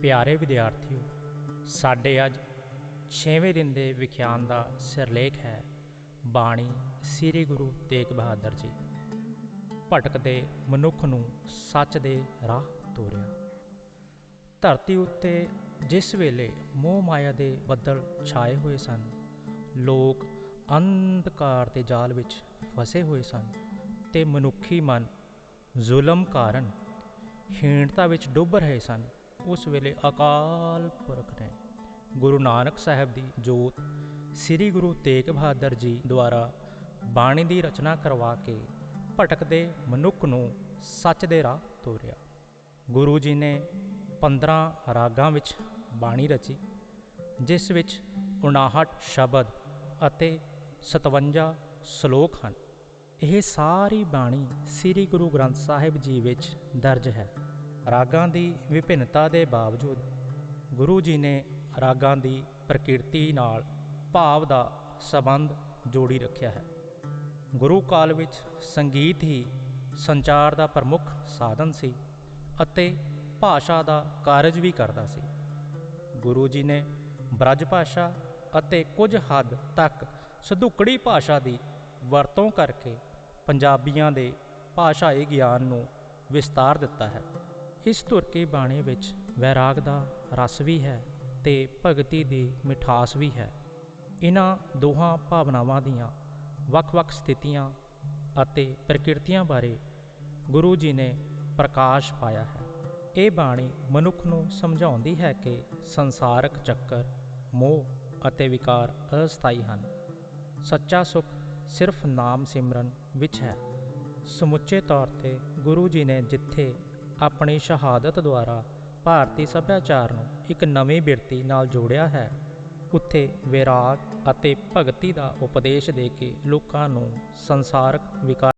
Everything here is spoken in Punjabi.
ਪਿਆਰੇ ਵਿਦਿਆਰਥੀਓ, ਸਾਡੇ ਅੱਜ 6ਵੇਂ ਦਿਨ ਦੇ ਵਿਖਿਆਨ ਦਾ ਸਿਰਲੇਖ ਹੈ ਬਾਣੀ ਸ੍ਰੀ ਗੁਰੂ ਤੇਗ ਬਹਾਦਰ ਜੀ। ਭਟਕਦੇ ਮਨੁੱਖ ਨੂੰ ਸੱਚ ਦੇ ਰਾਹ ਤੋਰਿਆ। ਧਰਤੀ ਉੱਤੇ ਜਿਸ ਵੇਲੇ ਮੋਹ ਮਾਇਆ ਦੇ ਬੱਦਲ ਛਾਏ ਹੋਏ ਸਨ, ਲੋਕ ਅੰਧਕਾਰ ਦੇ ਜਾਲ ਵਿੱਚ ਫਸੇ ਹੋਏ ਸਨ ਤੇ ਮਨੁੱਖੀ ਮਨ ਜ਼ੁਲਮ ਕਾਰਨ ਹੀਣਤਾ ਵਿੱਚ ਡੁੱਬ ਰਹੇ ਸਨ। ਉਸ ਵੇਲੇ ਅਕਾਲ ਪੁਰਖ ਨੇ ਗੁਰੂ ਨਾਨਕ ਸਾਹਿਬ ਦੀ ਜੋਤ ਸ੍ਰੀ ਗੁਰੂ ਤੇਗ ਬਹਾਦਰ ਜੀ ਦੁਆਰਾ ਬਾਣੀ ਦੀ ਰਚਨਾ ਕਰਵਾ ਕੇ ਭਟਕਦੇ ਮਨੁੱਖ ਨੂੰ ਸੱਚ ਦੇ ਰਾਹ ਤੋਰਿਆ। ਗੁਰੂ ਜੀ ਨੇ 15 ਰਾਗਾਂ ਵਿੱਚ ਬਾਣੀ ਰਚੀ, ਜਿਸ ਵਿੱਚ 59 ਸ਼ਬਦ ਅਤੇ 57 ਸ਼ਲੋਕ ਹਨ। ਇਹ ਸਾਰੀ ਬਾਣੀ ਸ੍ਰੀ ਗੁਰੂ ਗ੍ਰੰਥ ਸਾਹਿਬ ਜੀ ਵਿੱਚ ਦਰਜ ਹੈ। ਰਾਗਾਂ ਦੀ ਵਿਭਿੰਨਤਾ ਦੇ ਬਾਵਜੂਦ ਗੁਰੂ ਜੀ ਨੇ ਰਾਗਾਂ ਦੀ ਪ੍ਰਕਿਰਤੀ ਨਾਲ ਭਾਵ ਦਾ ਸਬੰਧ ਜੋੜੀ ਰੱਖਿਆ ਹੈ। ਗੁਰੂ ਕਾਲ ਵਿੱਚ ਸੰਗੀਤ ਹੀ ਸੰਚਾਰ ਦਾ ਪ੍ਰਮੁੱਖ ਸਾਧਨ ਸੀ ਅਤੇ ਭਾਸ਼ਾ ਦਾ ਕਾਰਜ ਵੀ ਕਰਦਾ ਸੀ। ਗੁਰੂ ਜੀ ਨੇ ਬ੍ਰਜ ਭਾਸ਼ਾ ਅਤੇ ਕੁਝ ਹੱਦ ਤੱਕ ਸਧੁਕੜੀ ਭਾਸ਼ਾ ਦੀ ਵਰਤੋਂ ਕਰਕੇ ਪੰਜਾਬੀਆਂ ਦੇ ਭਾਸ਼ਾਈ ਗਿਆਨ ਨੂੰ ਵਿਸਤਾਰ ਦਿੱਤਾ ਹੈ। ਇਸ ਧੁਰ ਕੀ ਬਾਣੀ ਵਿੱਚ ਵੈਰਾਗ ਦਾ ਰਸ ਵੀ ਹੈ ਤੇ ਭਗਤੀ ਦੀ ਮਿਠਾਸ ਵੀ ਹੈ। ਇਹਨਾਂ ਦੋਹਾਂ ਭਾਵਨਾਵਾਂ ਦੀਆਂ ਵੱਖ-ਵੱਖ ਸਥਿਤੀਆਂ ਅਤੇ ਪ੍ਰਕਿਰਤੀਆਂ ਬਾਰੇ ਗੁਰੂ ਜੀ ਨੇ ਪ੍ਰਕਾਸ਼ ਪਾਇਆ ਹੈ। ਇਹ ਬਾਣੀ ਮਨੁੱਖ ਨੂੰ ਸਮਝਾਉਂਦੀ ਹੈ ਕਿ ਸੰਸਾਰਕ ਚੱਕਰ, ਮੋਹ ਅਤੇ ਵਿਕਾਰ ਅਸਥਾਈ ਹਨ। ਸੱਚਾ ਸੁਖ ਸਿਰਫ ਨਾਮ ਸਿਮਰਨ ਵਿੱਚ ਹੈ। ਸਮੁੱਚੇ ਤੌਰ ਤੇ ਗੁਰੂ ਜੀ ਨੇ ਜਿੱਥੇ ਆਪਣੀ ਸ਼ਹਾਦਤ ਦੁਆਰਾ ਭਾਰਤੀ ਸੱਭਿਆਚਾਰ ਨੂੰ ਇੱਕ ਨਵੀਂ ਬਿਰਤੀ ਨਾਲ ਜੋੜਿਆ ਹੈ, ਉੱਥੇ ਵਿਰਾਗ ਅਤੇ ਭਗਤੀ ਦਾ ਉਪਦੇਸ਼ ਦੇ ਕੇ ਲੋਕਾਂ ਨੂੰ ਸੰਸਾਰਕ ਵਿਕਾਰ